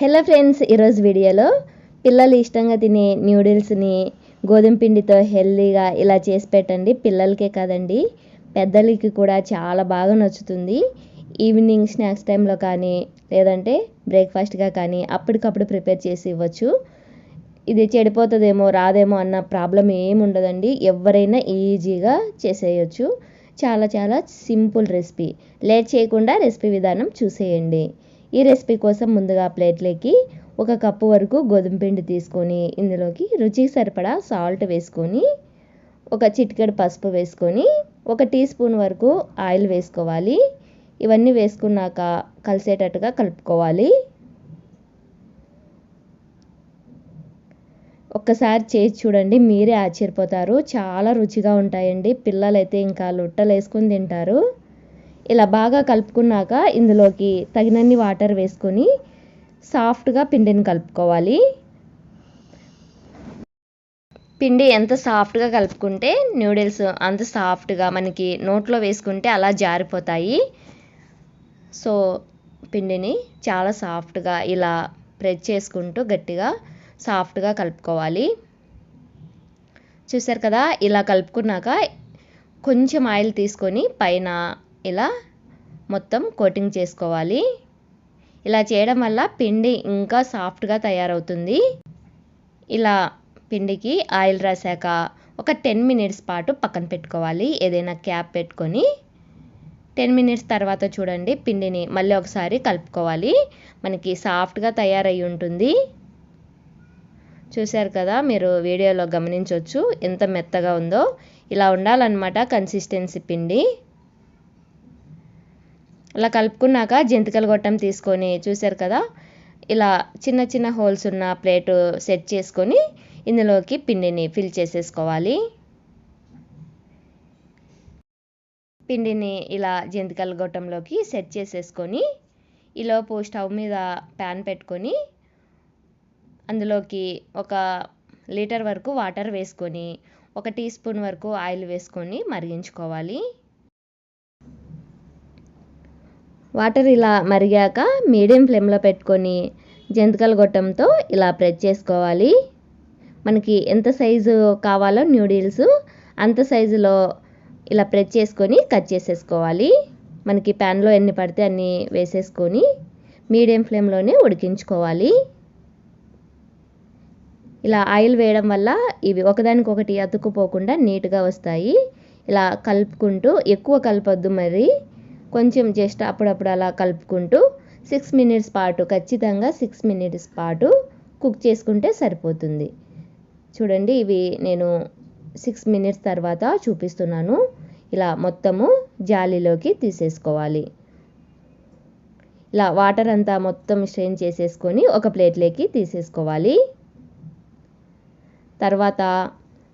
Hello friends ఈరోజు వీడియోలో పిల్లలు ఇష్టంగా తినే న్యూడిల్స్ని గోధుమ పిండితో హెల్తీగా ఇలా చేసి పెట్టండి. పిల్లలకే కాదండి పెద్దలకి కూడా చాలా బాగా నచ్చుతుంది. ఈవినింగ్ స్నాక్స్ టైంలో కానీ లేదంటే బ్రేక్ఫాస్ట్గా కానీ అప్పటికప్పుడు ప్రిపేర్ చేసి ఇవ్వచ్చు. ఇది చెడిపోతుందేమో రాదేమో అన్న ప్రాబ్లం ఏమి ఉండదండి. ఎవరైనా ఈజీగా చేసేయచ్చు. చాలా చాలా సింపుల్ రెసిపీ. లేట్ చేయకుండా రెసిపీ విధానం చూసేయండి. ఈ రెసిపీ కోసం ముందుగా ప్లేట్లోకి ఒక కప్పు వరకు గోధుమ పిండి తీసుకొని ఇందులోకి రుచికి సరిపడా సాల్ట్ వేసుకొని ఒక చిటికెడు పసుపు వేసుకొని ఒక టీ స్పూన్ వరకు ఆయిల్ వేసుకోవాలి. ఇవన్నీ వేసుకున్నాక కలిసేటట్టుగా కలుపుకోవాలి. ఒక్కసారి చేసి చూడండి మీరే ఆశ్చర్యపోతారు. చాలా రుచిగా ఉంటాయండి. పిల్లలైతే ఇంకా లొట్టలు వేసుకుని తింటారు. ఇలా బాగా కలుపుకున్నాక ఇందులోకి తగినన్ని వాటర్ వేసుకొని సాఫ్ట్గా పిండిని కలుపుకోవాలి. పిండి ఎంత సాఫ్ట్గా కలుపుకుంటే నూడిల్స్ అంత సాఫ్ట్గా మనకి నోట్లో వేసుకుంటే అలా జారిపోతాయి. సో పిండిని చాలా సాఫ్ట్గా ఇలా ప్రెస్ చేసుకుంటూ గట్టిగా సాఫ్ట్గా కలుపుకోవాలి. చూసారు కదా ఇలా కలుపుకున్నాక కొంచెం ఆయిల్ తీసుకొని పైన ఇలా మొత్తం కోటింగ్ చేసుకోవాలి. ఇలా చేయడం వల్ల పిండి ఇంకా సాఫ్ట్గా తయారవుతుంది. ఇలా పిండికి ఆయిల్ రాశాక ఒక టెన్ మినిట్స్ పాటు పక్కన పెట్టుకోవాలి. ఏదైనా క్యాప్ పెట్టుకొని టెన్ మినిట్స్ తర్వాత చూడండి పిండిని మళ్ళీ ఒకసారి కలుపుకోవాలి. మనకి సాఫ్ట్గా తయారై ఉంటుంది. చూశారు కదా మీరు వీడియోలో గమనించవచ్చు ఎంత మెత్తగా ఉందో. ఇలా ఉండాలన్నమాట కన్సిస్టెన్సీ పిండి. అలా కలుపుకున్నాక జంతికల గొట్టం తీసుకొని చూశారు కదా ఇలా చిన్న చిన్న హోల్స్ ఉన్న ప్లేటు సెట్ చేసుకొని ఇందులోకి పిండిని ఫిల్ చేసేసుకోవాలి. పిండిని ఇలా జంతికల గొట్టంలోకి సెట్ చేసేసుకొని ఈలోపు స్టవ్ మీద ప్యాన్ పెట్టుకొని అందులోకి ఒక లీటర్ వరకు వాటర్ వేసుకొని ఒక టీ స్పూన్ వరకు ఆయిల్ వేసుకొని మరిగించుకోవాలి. వాటర్ ఇలా మరిగాక మీడియం ఫ్లేమ్లో పెట్టుకొని జంతికల గొట్టంతో ఇలా ప్రెస్ చేసుకోవాలి. మనకి ఎంత సైజు కావాలో న్యూడిల్స్ అంత సైజులో ఇలా ప్రెస్ చేసుకొని కట్ చేసేసుకోవాలి. మనకి ప్యాన్లో ఎన్ని పడితే అన్ని వేసేసుకొని మీడియం ఫ్లేమ్లోనే ఉడికించుకోవాలి. ఇలా ఆయిల్ వేయడం వల్ల ఇవి ఒకదానికొకటి అతుక్కుపోకుండా నీట్గా వస్తాయి. ఇలా కలుపుకుంటూ ఎక్కువ కలపొద్దు మరి. కొంచెం జస్ట్ అప్పుడప్పుడు అలా కలుపుకుంటూ సిక్స్ మినిట్స్ పాటు ఖచ్చితంగా సిక్స్ మినిట్స్ పాటు కుక్ చేసుకుంటే సరిపోతుంది. చూడండి ఇవి నేను సిక్స్ మినిట్స్ తర్వాత చూపిస్తున్నాను. ఇలా మొత్తము జాలీలోకి తీసేసుకోవాలి. ఇలా వాటర్ అంతా మొత్తం స్ట్రెయిన్ చేసేసుకొని ఒక ప్లేట్లోకి తీసేసుకోవాలి. తర్వాత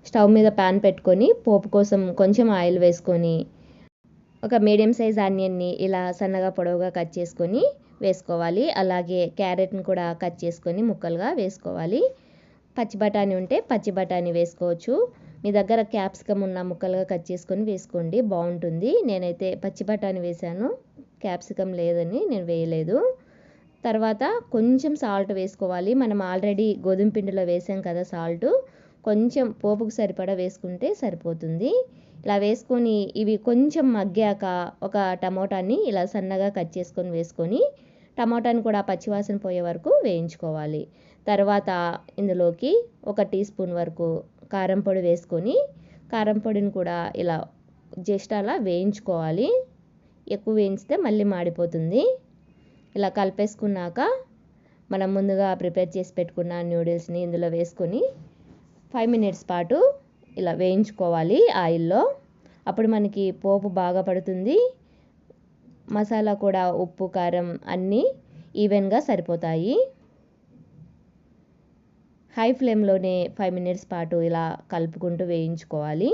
స్టవ్ మీద ప్యాన్ పెట్టుకొని పోపు కోసం కొంచెం ఆయిల్ వేసుకొని ఒక మీడియం సైజ్ ఆనియన్ని ఇలా సన్నగా పొడవుగా కట్ చేసుకొని వేసుకోవాలి. అలాగే క్యారెట్ని కూడా కట్ చేసుకొని ముక్కలుగా వేసుకోవాలి. పచ్చి బఠానీ ఉంటే పచ్చి బఠానీ వేసుకోవచ్చు. మీ దగ్గర క్యాప్సికమ్ ఉన్న ముక్కలుగా కట్ చేసుకొని వేసుకోండి. బాగుంటుంది. నేనైతే పచ్చి బఠానీ వేశాను. క్యాప్సికమ్ లేదని నేను వేయలేదు. తర్వాత కొంచెం సాల్ట్ వేసుకోవాలి. మనం ఆల్రెడీ గోధుమ పిండిలో వేసాం కదా సాల్ట్. కొంచెం పోపుకు సరిపడా వేసుకుంటే సరిపోతుంది. ఇలా వేసుకొని ఇవి కొంచెం మగ్గాక ఒక టమోటాని ఇలా సన్నగా కట్ చేసుకొని వేసుకొని టమోటాని కూడా పచ్చివాసన పోయే వరకు వేయించుకోవాలి. తర్వాత ఇందులోకి ఒక టీ స్పూన్ వరకు కారం పొడి వేసుకొని కారం పొడిని కూడా ఇలా జస్ట్ అలా వేయించుకోవాలి. ఎక్కువ వేయించితే మళ్ళీ మాడిపోతుంది. ఇలా కలిపేసుకున్నాక మనం ముందుగా ప్రిపేర్ చేసి పెట్టుకున్న న్యూడిల్స్ని ఇందులో వేసుకొని ఫైవ్ మినిట్స్ పాటు ఇలా వేయించుకోవాలి ఆయిల్లో. అప్పుడు మనకి పోపు బాగా పడుతుంది. మసాలా కూడా ఉప్పు కారం అన్నీ ఈవెన్గా సరిపోతాయి. హై ఫ్లేమ్లోనే ఫైవ్ మినిట్స్ పాటు ఇలా కలుపుకుంటూ వేయించుకోవాలి.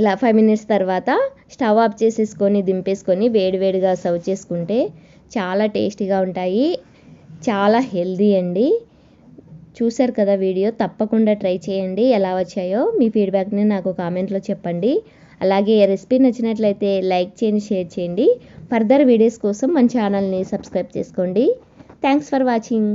ఇలా ఫైవ్ మినిట్స్ తర్వాత స్టవ్ ఆఫ్ చేసేసుకొని దింపేసుకొని వేడివేడిగా సర్వ్ చేసుకుంటే చాలా టేస్టీగా ఉంటాయి. చాలా హెల్దీ అండి. చూశారు కదా వీడియో తప్పకుండా ట్రై చేయండి. ఎలా వచ్చాయో మీ ఫీడ్బ్యాక్ని నాకు కామెంట్లో చెప్పండి. అలాగే రెసిపీ నచ్చినట్లయితే లైక్ చేయండి షేర్ చేయండి. ఫర్దర్ వీడియోస్ కోసం మన ఛానల్ని సబ్స్క్రైబ్ చేసుకోండి. Thanks for watching.